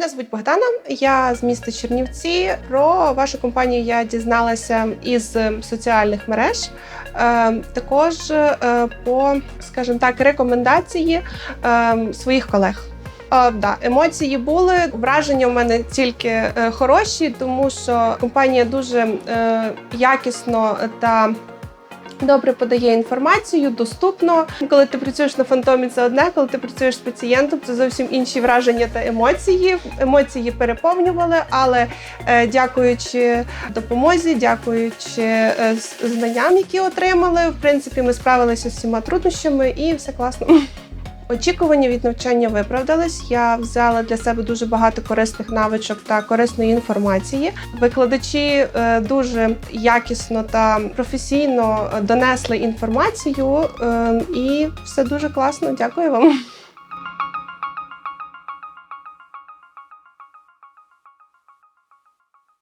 Мене звуть Богдана. Я з міста Чернівці. Про вашу компанію я дізналася із соціальних мереж. Е, також е, по, скажімо так, рекомендації е, своїх колег. Да, емоції були. Враження в мене тільки хороші, тому що компанія дуже якісно та добре подає інформацію, доступно. Коли ти працюєш на фантомі, це одне, коли ти працюєш з пацієнтом, це зовсім інші враження та емоції. Емоції переповнювали, але е, дякуючи допомозі, дякуючи е, знанням, які отримали, в принципі, ми справилися з всіма труднощами і все класно. Очікування від навчання виправдались. Я взяла для себе дуже багато корисних навичок та корисної інформації. Викладачі е, дуже якісно та професійно донесли інформацію, е, і все дуже класно. Дякую вам.